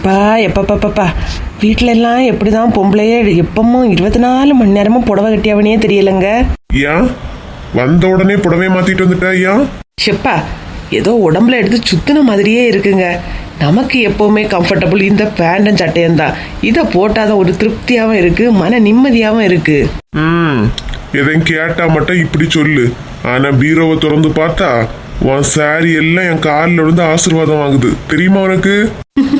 எப்பா எப்பப்பாப்பாப்பா வீட்டில எல்லாம் எப்படிதான் பொம்பளையே எப்பவும் இருபத்தி நாலு மணி நேரமும் புடவை கட்டியவனே தெரியலங்க. ஏன்? வந்த உடனே புடவை மாத்திட்டு வந்துட்டா ஏன்? ஷெப்பா ஏதோ உடம்புல எடுத்து சுத்தின மாதிரியே இருக்குங்க. நமக்கு எப்பவுமே கம்ஃபர்டபுள் இந்த பேண்டும் சட்டையும் தான். இதை போட்டாதான் ஒரு திருப்தியாகவும் இருக்கு மன நிம்மதியாகவும் இருக்கு. ம் எதையும் கேட்டா மட்டும் இப்படி சொல்லு. ஆனா பீரோவை திறந்து பார்த்தா உன் சாரி எல்லாம் என் காலில் விழுந்து ஆசீர்வாதம் வாங்குது. தெரியுமா உனக்கு?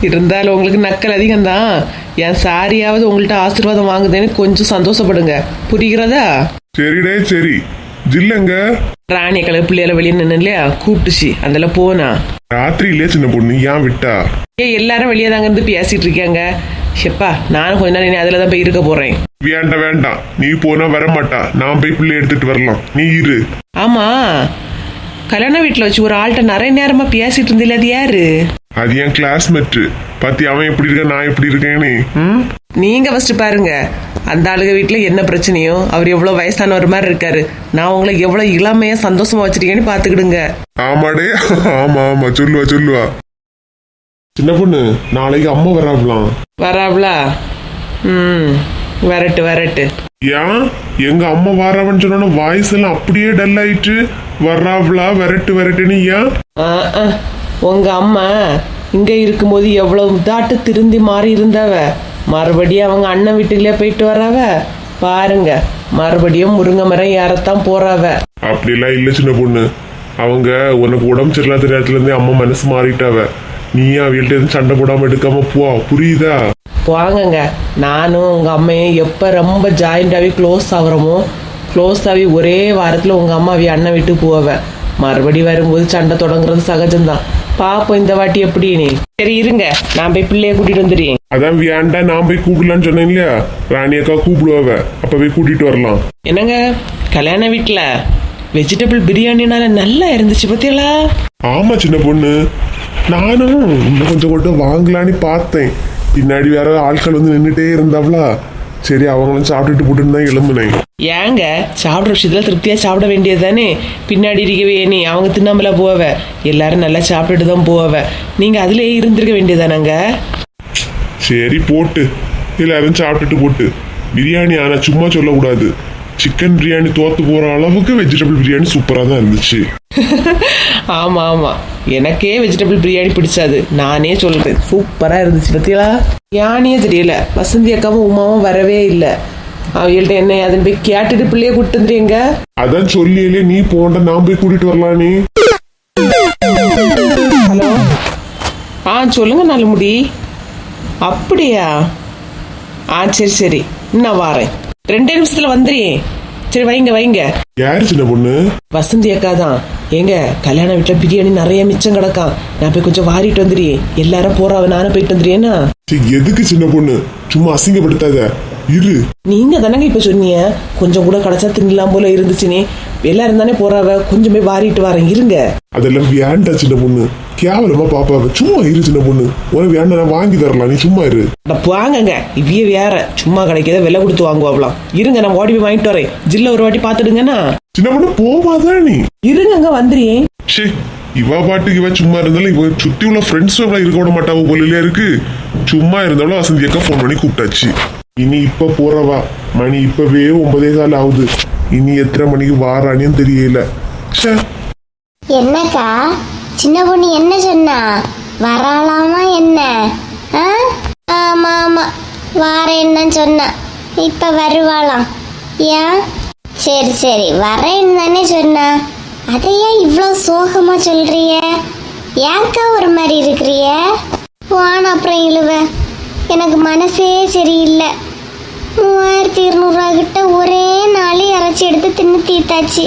இருந்தாலும் உங்களுக்கு நக்கல் அதிகம்தான். என் சாரியாவது உங்கள்கிட்ட ஆசீர்வாதம் வாங்குதுன்னு கொஞ்சம் சந்தோஷப்படுங்க. புரிகிறதா? சரிடே சரி. ஜில்லங்க. ராணி கலர் பிள்ளையில வெளியே நின்று இல்லையா? கூப்பிட்டுச்சு. அதில் போனா. ராத்திரியிலே சின்ன பொண்ணு ஏன் விட்டா? ஏ எல்லாரும் வெளியே தாங்க இருந்து பேசிட்டு இருக்காங்க. ஷெப்பா நானும் கொஞ்ச நாள் இனி அதில் தான் போய் இருக்க போறேன். வேண்டாம் வேண்டாம். நீ போனா வர மாட்டா நான் போய் பிள்ளை எடுத்துட்டு வரலாம். நீ இரு. ஆமா. கல்யாண வீட்டில் வச்சு ஒரு ஆள்கிட்ட நிறைய நேரமா பேசிட்டு இருந்தில்ல அது யாரு? அது என் கிளாஸ்மேட்டு பாத்தி அவன் எப்படி இருக்க நான் எப்படி இருக்கேன்னு. ம்? நீங்க ஃபர்ஸ்ட் பாருங்க. அந்த ஆளுக வீட்டில் என்ன பிரச்சனையோ அவர் எவ்வளோ வயசானவர் மாதிரி இருக்காரு. நான் உங்களை எவ்வளோ இளமையா சந்தோஷமா வச்சிருக்கேன்னு பார்த்துக்கிடுங்க ஆமாடே. ஆமா ஆமா. சொல்லுவா சொல்லுவா. சின்ன பொண்ணு நாளைக்கு அம்மா வராங்களாம் வராப்லா ம். வரட்டு வரட்டு. ஏன்? எங்க அம்மா வாராவன்னு சொன்னோன்னா வாய்ஸ் எல்லாம் அப்படியே டல் ஆயிட்டு வர்றாவளா விரட்டு விரட்டுன்னு ஏன்? ஆ, ஆ. உங்க அம்மா இங்க இருக்கும்போது எவ்வளவு தாட்டு திருந்தி மாறி இருந்தவ? மறுபடியும் அவங்க அண்ணன் வீட்டுக்குள்ளே போயிட்டு வராவ பாருங்க மறுபடியும் முருங்கை மரம் ஏறத்தான் போறாவ. அப்படிலாம் இல்ல சின்ன பொண்ணு. அவங்க உனக்கு உடம்பு சரியில்லாத நேரத்துல இருந்தே அம்மா மனசு மாறிட்டாவ. நீ அவள்கிட்ட எதுவும் சண்டை போடாம எடுக்காம போ புரியுதா? போங்கங்க. நானும் உங்க அம்மையும் எப்போ ரொம்ப ஜாயிண்டாகவே க்ளோஸ் ஆகுறோமோ க்ளோஸ் ஆகி ஒரே வாரத்தில் உங்க அம்மாவி அண்ணன் வீட்டுக்கு போவேன் மறுபடி வரும்போது சண்டை தொடங்குறது சகஜம்தான். பாப்போம் இந்த வாட்டி எப்படி நீ சரி இருங்க. நான் போய் பிள்ளைய கூட்டிட்டு வந்துடுறேன். அதான் வேண்டாம் நான் போய் கூப்பிடலான்னு சொன்னேன் இல்லையா? ராணி அக்கா கூப்பிடுவாவ. அப்ப போய் கூட்டிட்டு வரலாம். என்னங்க? கல்யாண வீட்டில் வெஜிடபிள் பிரியாணினால நல்லா இருந்துச்சு பத்தியலா ஆமா சின்ன பொண்ணு. நானும் இன்னும் கொஞ்சம் கூட வாங்கலான்னு பார்த்தேன். பின்னாடி வேற ஆட்கள் வந்து நின்றுட்டே இருந்தாவளா? சரி அவங்களும் சாப்பிட்டுட்டு போட்டுன்னு தான் எழும்புனேன் ஏங்க சாப்பிட்ற விஷயத்துல திருப்தியா சாப்பிட வேண்டியது தானே பின்னாடி இருக்கவே நீ அவங்க தின்னாமல போவ. எல்லாரும் நல்லா சாப்பிட்டுட்டு தான் போவ. நீங்க அதுலயே இருந்திருக்க வேண்டியதானங்க சரி போட்டு. எல்லாரும் சாப்பிட்டுட்டு போட்டு. பிரியாணி ஆனா சும்மா சொல்லக்கூடாது. சிக்கன் பிரியாணி தோத்து போற அளவுக்கு வெஜிடபிள் பிரியாணி சூப்பரா தான் இருந்துச்சு. ஆமா ஆமா. எனக்கே வெஜிடபிள் பிரியாணி பிடிச்சாது. நானே சொல்றேன். சூப்பரா இருந்துச்சு பத்தியலா யானே தெரியல. வசந்தி அக்காவும் உமாவும் வரவே இல்லை. அவங்கள்ட்ட என்ன அதுன்னு போய் கேட்டுட்டு பிள்ளைய கூட்டு வந்துறீங்க அதான் சொல்லியிலே நீ போண்ட நான் போய் கூட்டிட்டு வரலாம் நீ. ஹலோ? ஆ சொல்லுங்க நல்லமுடி அப்படியா? ஆ சரி சரி. நான் வாரேன். ரெண்டே நிமிஷத்துல வந்துடுறேன் சரி வைங்க வைங்க. யாரு சின்ன பொண்ணு? வசந்தி அக்கா தான். ஏங்க கல்யாண வீட்டில் பிரியாணி நிறைய மிச்சம் கிடக்கான் நான் போய் கொஞ்சம் வாரிட்டு வந்துடுறேன் எல்லாரும் போறாவ நானும் போயிட்டு வந்துடுறேன்னா சரி, எதுக்கு சின்ன பொண்ணு? சும்மா அசிங்கப்படுத்தாத. இரு. நீங்க தானங்க இப்ப சொன்னீங்க? கொஞ்சம் கூட கிடைச்சா தின்னலாம் போல இருந்துச்சுனே. எல்லாரும் தானே போறாவ கொஞ்சம் வாரிட்டு வரேன். இருங்க. அதெல்லாம் வேண்டாம் சின்ன பொண்ணு. கேவலமா பாப்பாவ சும்மா இரு சின்ன பொண்ணு. உனக்கு வேண்டாம் நான் வாங்கி தரலாம். நீ சும்மா இரு. வாங்கங்க. இவ்விய வேற. சும்மா கிடைக்காத விலை கொடுத்து வாங்குவாங்களாம். இருங்க நான் ஓடி போய் வாங்கிட்டு வரேன். ஜில்ல ஒரு வாட்டி பாத்துடுங்கண்ணா. சின்ன பொண்ணு போவாதா நீ. இருங்கங்க வந்துடுறேன் ஷே இவ பாட்டுக்கு இவ சும்மா இருந்தாலும் இவ சுத்தி உள்ள ஃப்ரெண்ட்ஸ் இருக்க விட மாட்டாவ போல இருக்கு. சும்மா இருந்தாலும் வசந்தி அக்கா ஃபோன் பண்ணி கூப்பிட்டாச்சு. இனி இப்ப போறவா? மணி இப்பவே ஒன்பதே கால் ஆகுது. இனி எத்தனை மணிக்கு வாரானேன்னு தெரியல. என்னக்கா? சின்ன பொண்ணு என்ன சொன்னா? வராளாமா என்ன? ஆ? ஆமா ஆமா. வாரேன்னு தான் சொன்னா. இப்ப வருவாளாம் ஏன்? சரி சரி. வரேன்னு தானே சொன்னா. அதை ஏன் இவ்வளோ சோகமா சொல்றிய? ஏன்க்கா ஒரு மாதிரி இருக்கிறிய? போன அப்புறம் இழுவ. எனக்கு மனசே சரியில்லை. மூவாயிரத்தி இருநூறுவா கிட்ட ஒரே நாளே இறைச்சி எடுத்து தின்னு தீத்தாச்சு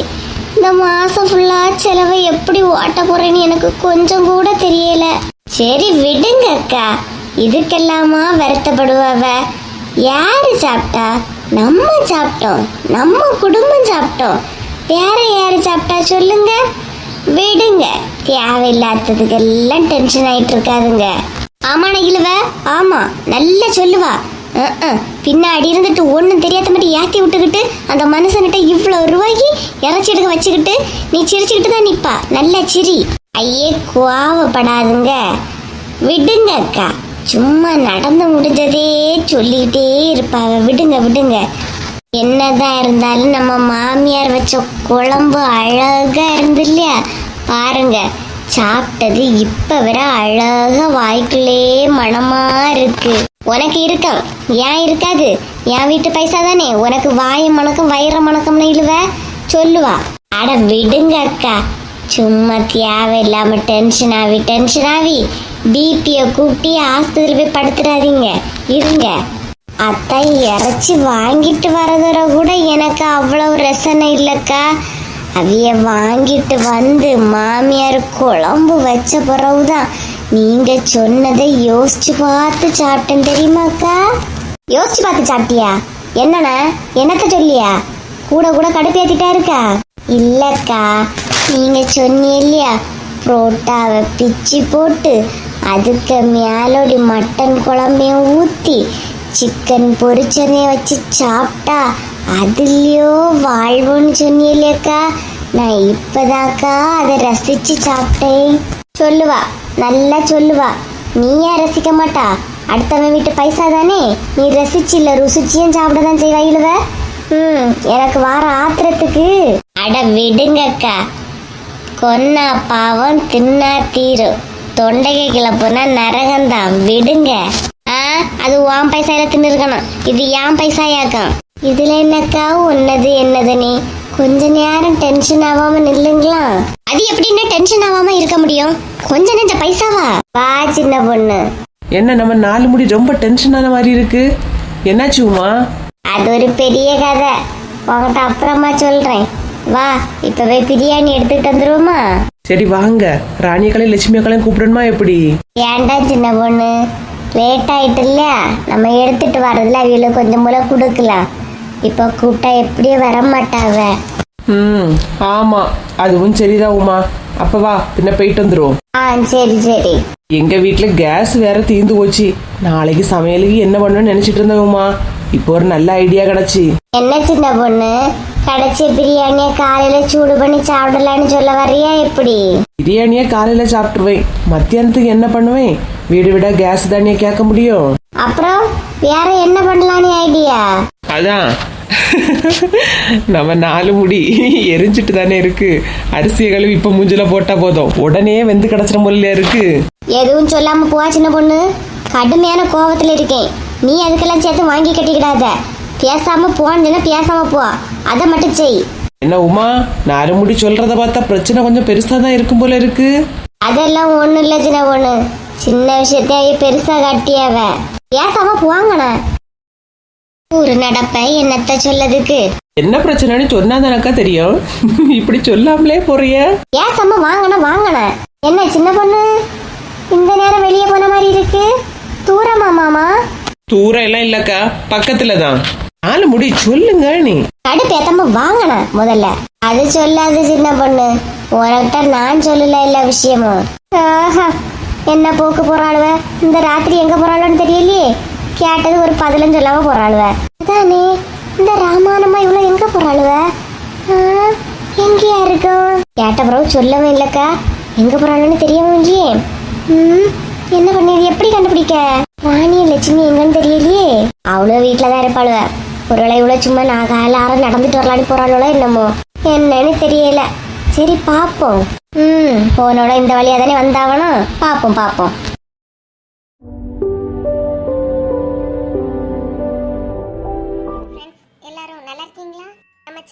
இந்த மாசம் ஃபுல்லா செலவை எப்படி ஓட்ட போறேன்னு எனக்கு கொஞ்சம் கூட தெரியல. சரி விடுங்க அக்கா. இதுக்கெல்லாமா வருத்தப்படுவாவ? யாரு சாப்பிட்டா? நம்ம சாப்பிட்டோம். நம்ம குடும்பம் சாப்பிட்டோம். வேற யாரு சாப்பிட்டா சொல்லுங்க? விடுங்க. தேவையில்லாததுக்கெல்லாம் டென்ஷன் ஆயிட்டு இருக்காதுங்க. ஆமா நகிலுவ ஆமா நல்லா சொல்லுவா. பின்னாடி இருந்துட்டு ஒன்றும் தெரியாத மாதிரி ஏத்தி விட்டுக்கிட்டு அந்த மனுஷன்கிட்ட இவ்வளோ ரூபாய்க்கு இறைச்சி எடுக்க வச்சுக்கிட்டு நீ சிரிச்சுக்கிட்டு தான் நிப்பா. நல்லா சிரி. ஐயே கோவப்படாதுங்க. விடுங்க அக்கா. சும்மா நடந்து முடிஞ்சதே சொல்லிக்கிட்டே இருப்பாங்க விடுங்க விடுங்க. என்னதான் இருந்தாலும் நம்ம மாமியார் வச்ச குழம்பு அழகா இருந்து இல்லையா பாருங்க. சாப்பிட்டது இப்ப வர அழகா வாய்க்குள்ளே மனமா இருக்கு உனக்கு இருக்கம். ஏன் இருக்காது? என் வீட்டு பைசா தானே? உனக்கு வாய மணக்கம் வயிற மணக்கம்னு இழுவ? சொல்லுவா. அட விடுங்க அக்கா. சும்மா தேவையில்லாம டென்ஷன் ஆவி டென்ஷன் ஆவி. பிபியை கூப்பிட்டு ஆஸ்பத்திரி போய் படுத்துறாதீங்க. இருங்க. அத்தை இறச்சி வாங்கிட்டு வரதுல கூட எனக்கு அவ்வளவு ரசனை இல்லைக்கா. அவிய வாங்கிட்டு வந்து மாமியார் குழம்பு வச்ச பிறகுதான் நீங்க சொன்னதை யோசிச்சு பார்த்து சாப்பிட்டேன் தெரியுமாக்கா யோசிச்சு பார்த்து சாப்பிட்டியா? என்னண்ணா என்னத்த சொல்லியா? கூட கூட கடுப்பேத்திட்டா இருக்கா? இல்லக்கா நீங்க சொன்னீங்க இல்லையா? புரோட்டாவை பிச்சு போட்டு அதுக்கு மேலோடி மட்டன் குழம்பையும் ஊத்தி சிக்கன் பொரிச்சனைய வச்சு சாப்பிட்டா அதுலயோ வாழ்வுன்னு சொன்னீங்களேக்கா நான் இப்பதாக்கா அதை ரசிச்சு சாப்பிட்டேன் சொல்லுவா நல்லா சொல்லுவா நீ ஏன் ரசிக்க மாட்டா அடுத்தவன் வீட்டு பைசா தானே நீ ரசிச்சு இல்ல ருசிச்சியும் சாப்பிட தான் செய்வா இழுவ ம் எனக்கு வார ஆத்திரத்துக்கு அட விடுங்கக்கா கொன்னா பாவம் தின்னா தீரும் தொண்டைக்கு கிளப்புனா நரகம்தான் விடுங்க அது உன் பைசாயில தின்னு இருக்கணும் இது என் பைசாயாக்கம் இதுல என்னக்கா உன்னது என்னது நீ? கொஞ்ச நேரம் டென்ஷன் ஆகாம நில்லுங்களா? அது எப்படின்னா டென்ஷன் ஆகாம இருக்க முடியும்? கொஞ்ச நெஞ்ச பைசாவா? வா சின்ன பொண்ணு. என்ன நம்ம நாலு முடி ரொம்ப டென்ஷனான மாதிரி இருக்கு? என்னாச்சு உமா? அது ஒரு பெரிய கதை. உங்ககிட்ட அப்புறமா சொல்றேன். வா இப்பவே பிரியாணி எடுத்துக்கிட்டு வந்துருவோமா? சரி வாங்க. ராணியக்களையும் லட்சுமி அக்களையும் கூப்பிடணுமா எப்படி? ஏன்டா சின்ன பொண்ணு? லேட் ஆயிட்டு இல்லையா நம்ம எடுத்துட்டு வர்றதுல அவளுக்கு கொஞ்சம் போல கொடுக்கலாம். இப்போ கூப்பிட்டா எப்படியும் வர மாட்டாவ ம் ஆமா. அதுவும் சரிதான் உமா. அப்ப வா பின்ன போயிட்டு வந்துருவோம். ஆ சரி சரி. எங்க வீட்ல கேஸ் வேற தீந்து போச்சு. நாளைக்கு சமையலுக்கு என்ன பண்ணணும்னு நினைச்சிட்டு இருந்தேன் உமா. இப்போ ஒரு நல்ல ஐடியா கிடைச்சி. என்ன சின்ன பொண்ணு? கடைசி பிரியாணியை காலையில சூடு பண்ணி சாப்பிடலான்னு சொல்ல வர்றியா எப்படி? பிரியாணியை காலையில சாப்பிட்டுருவேன். மத்தியானத்துக்கு என்ன பண்ணுவேன்? வீடு விட கேஸ் தானியே கேட்க முடியும். அப்புறம் வேற என்ன பண்ணலான்னு ஐடியா அதான் நம்ம நாலு முடி எரிஞ்சிட்டு தானே இருக்கு. அரிசியை கழுவி இப்ப மூஞ்சில போட்டா போதும். உடனே வெந்து கிடச்சிட போல இருக்கு. எதுவும் சொல்லாம போவா சின்ன பொண்ணு? கடுமையான கோவத்துல இருக்கேன். நீ அதுக்கெல்லாம் சேர்த்து வாங்கி கட்டிக்கிடாத. பேசாம போன்னு பேசாம போ. அதை மட்டும் செய். என்ன உமா? நாலு முடி சொல்றத பார்த்தா பிரச்சனை கொஞ்சம் பெருசா தான் இருக்கும் போல இருக்கு. அதெல்லாம் ஒண்ணும் இல்ல சின்ன பொண்ணு. சின்ன விஷயத்தையே பெருசா காட்டியாவ. பேசாம போவாங்கண்ணா ஊரு நடப்ப என்னத்த சொல்லதுக்கு? என்ன பிரச்சனைன்னு சொன்னா தானக்கா தெரியும்? இப்படி சொல்லாமலே போறிய. பேசாம வாங்கண்ணா வாங்கண்ணா. என்ன சின்ன பொண்ணு? இந்த நேரம் வெளியே போன மாதிரி இருக்கு. தூரமா மாமா? தூரம் எல்லாம் இல்லக்கா பக்கத்துல தான் நாலு முடி சொல்லுங்க நீ. கடுப்பேத்தாம வாங்கண்ணா முதல்ல. அது சொல்லாது சின்ன பொண்ணு. உனக்கிட்ட நான் சொல்லல எல்லா விஷயமும். ஆஹா என்ன போக்கு போறாளுவ? இந்த ராத்திரி எங்க போறாளுன்னு தெரியலையே. கேட்டது ஒரு பதிலும் சொல்லாம போறாளுவ. அதானே இந்த ராமானம்மா இவ்வளவு எங்க போறாளுவ? ஆ, எங்கேயா இருக்கும் கேட்ட பிறகு சொல்லவே இல்லக்கா. எங்க போறாளுன்னு தெரியவும் இல்லையே ம் என்ன பண்ணியது எப்படி கண்டுபிடிக்க? ராணி லட்சுமி எங்கன்னு தெரியலையே. அவ்வளோ வீட்டில தான் இருப்பாளுவ. ஒருவேளை இவ்வளோ சும்மா நான் காலாரம் நடந்துட்டு வரலான்னு போறாளோ என்னமோ. என்னன்னு தெரியல. சரி பார்ப்போம் ம் போனோட இந்த வழியா தானே வந்தாவணும். பார்ப்போம் பார்ப்போம்